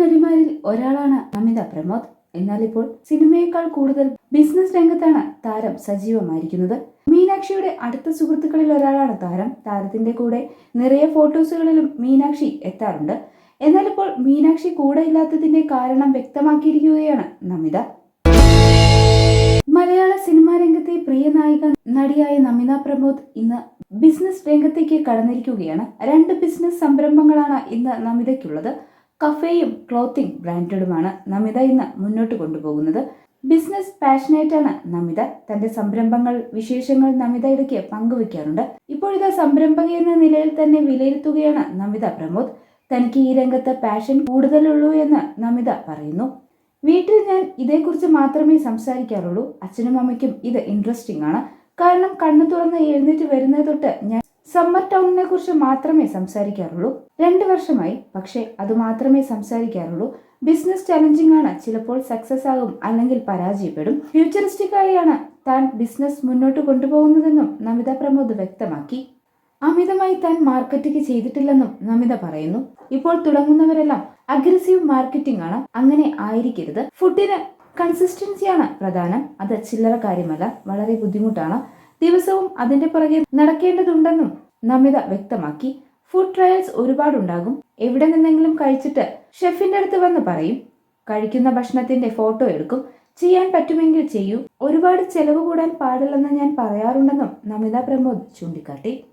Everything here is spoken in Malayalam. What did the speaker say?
നടിമാരിൽ ഒരാളാണ് അമിത പ്രമോദ്. എന്നാൽ ഇപ്പോൾ സിനിമയേക്കാൾ കൂടുതൽ ബിസിനസ് രംഗത്താണ് താരം സജീവമായിരിക്കുന്നത്. മീനാക്ഷിയുടെ അടുത്ത സുഹൃത്തുക്കളിൽ ഒരാളാണ് താരം. താരത്തിന്റെ കൂടെ നിറയെ ഫോട്ടോസുകളിലും മീനാക്ഷി എത്താറുണ്ട്. എന്നാൽ ഇപ്പോൾ മീനാക്ഷി കൂടെ ഇല്ലാത്തതിന്റെ കാരണം വ്യക്തമാക്കിയിരിക്കുകയാണ് നമിത. മലയാള സിനിമാ രംഗത്തെ പ്രിയ നായിക നടിയായ നമിത പ്രമോദ് ഇന്ന് ബിസിനസ് രംഗത്തേക്ക് കടന്നിരിക്കുകയാണ്. രണ്ട് ബിസിനസ് സംരംഭങ്ങളാണ് ഇന്ന് നമിതയ്ക്കുള്ളത്. കഫേയും ക്ലോത്തിംഗ് ബ്രാൻഡുകളുമാണ് നമിത ഇന്ന് മുന്നോട്ട് കൊണ്ടുപോകുന്നത്. ബിസിനസ് പാഷനേറ്റാണ് നമിത. തന്റെ സംരംഭങ്ങൾ വിശേഷങ്ങൾ നമിത ഇടയ്ക്ക് പങ്കുവെക്കാറുണ്ട്. ഇപ്പോഴിതാ സംരംഭക എന്ന നിലയിൽ തന്നെ വിലയിരുത്തുകയാണ് നമിത പ്രമോദ്. തനിക്ക് ഈ രംഗത്ത് പാഷൻ കൂടുതലുള്ളൂ എന്ന് നമിത പറയുന്നു. വീട്ടിൽ ഞാൻ ഇതേക്കുറിച്ച് മാത്രമേ സംസാരിക്കാറുള്ളൂ. അച്ഛനും അമ്മയ്ക്കും ഇത് ഇൻട്രസ്റ്റിംഗ് ആണ്. കാരണം കണ്ണു തുറന്ന് എഴുന്നേറ്റ് വരുന്നത് തൊട്ട് ഞാൻ സമ്മർ ടൗണിനെ കുറിച്ച് മാത്രമേ സംസാരിക്കാറുള്ളൂ. രണ്ട് വർഷമായി പക്ഷേ അത് മാത്രമേ സംസാരിക്കാറുള്ളൂ. ബിസിനസ് ചലഞ്ചിങ് ആണ് ചിലപ്പോൾ സക്സസ് ആകും അല്ലെങ്കിൽ പരാജയപ്പെടും. ഫ്യൂച്ചറിസ്റ്റിക് ആയാണ് താൻ ബിസിനസ് മുന്നോട്ട് കൊണ്ടുപോകുന്നതെന്നും നമിത പ്രമോദ് വ്യക്തമാക്കി. അമിതമായി താൻ മാർക്കറ്റിംഗ് ചെയ്തിട്ടില്ലെന്നും നമിത പറയുന്നു. ഇപ്പോൾ തുടങ്ങുന്നവരെല്ലാം അഗ്രസീവ് മാർക്കറ്റിംഗ് ആണ് അങ്ങനെ ആയിരിക്കരുത്. ഫുഡിന് കൺസിസ്റ്റൻസിയാണ് പ്രധാനം. അത് ചില്ലറ കാര്യമല്ല വളരെ ബുദ്ധിമുട്ടാണ്. ദിവസവും അതിന്റെ പുറകെ നടക്കേണ്ടതുണ്ടെന്നും നമിത വ്യക്തമാക്കി. ഫുഡ് ട്രയൽസ് ഒരുപാടുണ്ടാകും. എവിടെ നിന്നെങ്കിലും കഴിച്ചിട്ട് ഷെഫിന്റെ അടുത്ത് വന്ന് പറയും. കഴിക്കുന്ന ഭക്ഷണത്തിന്റെ ഫോട്ടോ എടുക്കും. ചെയ്യാൻ പറ്റുമെങ്കിൽ ചെയ്യൂ. ഒരുപാട് ചെലവ് കൂടാൻ പാടില്ലെന്ന് ഞാൻ പറയാറുണ്ടെന്നും നമിത പ്രമോദ് ചൂണ്ടിക്കാട്ടി.